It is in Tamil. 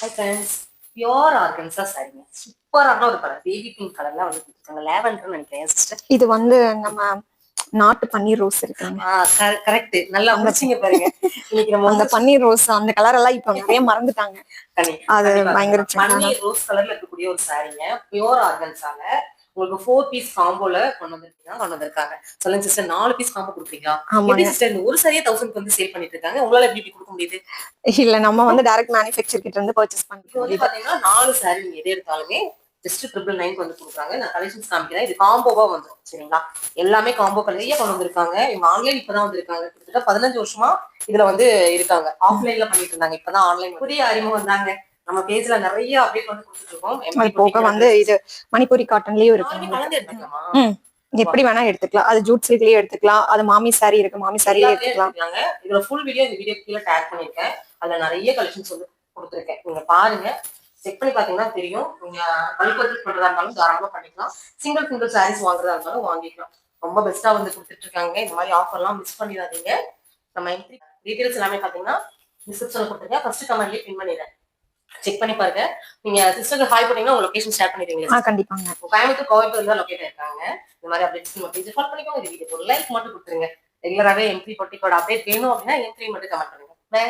ஹாய் ஃப்ரெண்ட்ஸ் பியோர் ஆர்கன்ஸா சாரிங்க. சூப்பரான ஒரு கலர் பேபி பிங்க் கலர்ல வந்து கொடுத்துருக்காங்க. லேவண்டர்னு நினைக்கிறேன். சிஸ்டர் இது வந்து நம்ம நாட்டு பன்னீர் ரோஸ் இருக்குங்க. கரெக்ட் நல்லா முடிச்சிங்க பாருங்க. இன்னைக்கு நம்ம அந்த பன்னீர் ரோஸ் அந்த கலர் எல்லாம் இப்ப நிறைய மறந்துட்டாங்க. அது. பயங்கர பன்னீர் ரோஸ் கலர்ல இருக்கக்கூடிய ஒரு சாரீங்க பியோர் ஆர்கன்ஸால உங்களுக்கு ஃபோர் பீஸ் காம்போல கொண்டு வந்திருக்கீங்க கொண்டு வந்திருக்காங்க. சொல்லுங்க சிஸ்டர் நாலு பீஸ் காம்போ எப்படி ஆமாங்க. சிஸ்டர் இந்த ஒரு சாரியே தௌசண்ட் வந்து சேல் பண்ணிட்டு இருக்காங்க? உங்களால எப்படி இப்படி கொடுக்க முடியுது? இல்ல நம்ம வந்து டைரக்ட் மேனுஃபேக்சர் கிட்ட இருந்து பர்ச்சேஸ் வந்து பண்ணிக்கிறோம் பாத்தீங்கன்னா நாலு சாரி நீங்க எது எடுத்தாலுமே ஜஸ்ட் ட்ரிபிள் நைன் வந்து கொடுக்குறாங்க. நான் கலெக்ஷன்ஸ் காமிக்கிறேன். இது காம்போவா வந்துரும் சரிங்களா? எல்லாமே காம்போ நிறைய கொண்டு வந்திருக்காங்க. இவங்க ஆன்லைன் இப்பதான் வந்திருக்காங்க. கிட்டத்தட்ட பதினஞ்சு வருஷமா இதுல வந்து இருக்காங்க. ஆஃப்லைன்ல பண்ணிட்டு இருந்தாங்க. இப்பதான் ஆன்லைன் புதிய அறிமுகம் வந்தாங்க. நம்ம பேஜ்ல நிறைய அப்டேட் வந்து கொடுத்துட்டு இருக்கோம் வந்து இது மணிப்பூரி காட்டன்லயும் இருக்கு. எப்படி வேணா எடுத்துக்கலாம். அது ஜூட் சில்க்லயே எடுத்துக்கலாம். அது மாமி சாரி இருக்கு. மாமி எல்லாத்தையும் எடுத்துக்கலாம். இதுல ஃபுல் வீடியோ இந்த வீடியோ கீழே டேக் பண்ணிருக்கேன் அதுல நிறைய கலெக்ஷன்ஸ் வந்து கொடுத்துருக்கேன். நீங்க பாருங்க. செக் பண்ணி பாத்தீங்கன்னா தெரியும். நீங்க பல்க் பர்ச்சேஸ் பண்றதா இருந்தாலும் தாராளமா பண்ணிக்கலாம். சிங்கிள் சிங்கிள் சாரீஸ் வாங்குறதா இருந்தாலும் வாங்கிக்கலாம். ரொம்ப பெஸ்டா வந்து கொடுத்துட்டு இருக்காங்க இந்த மாதிரி ஆஃபர்லாம் மிஸ் பண்ணிடாதீங்க. நம்ம என்ட்ரி டீடைல்ஸ் எல்லாமே பாத்தீங்கன்னா டிஸ்கிரிப்ஷன்ல கொடுத்துருக்கேன். ஃபர்ஸ்ட் கமெண்ட்லயே பின் பண்ணிடுறேன். செக் பண்ணி பாருங்க. நீங்க சிஸ்டருக்கு ஹாய் போட்டீங்கன்னா உங்க லொகேஷன் ஷேர் பண்ணிடுவீங்க. கண்டிப்பாங்க. கோயம்புத்தூர் கோயம்புத்தூர் தான் லொக்கேட் இருக்காங்க இந்த மாதிரி அப்டேட்ஸ் பேஜ் ஃபாலோ பண்ணிக்கோங்க. இந்த வீடியோ ஒரு லைக் மட்டும் கொடுத்துருங்க. ரெகுலராகவே என்ட்ரி பொட்டிக்கோட அப்டேட் வேணும் அப்படின்னா என்ட்ரி மட்டும் கமெண்ட் பண்ணுங்க. பை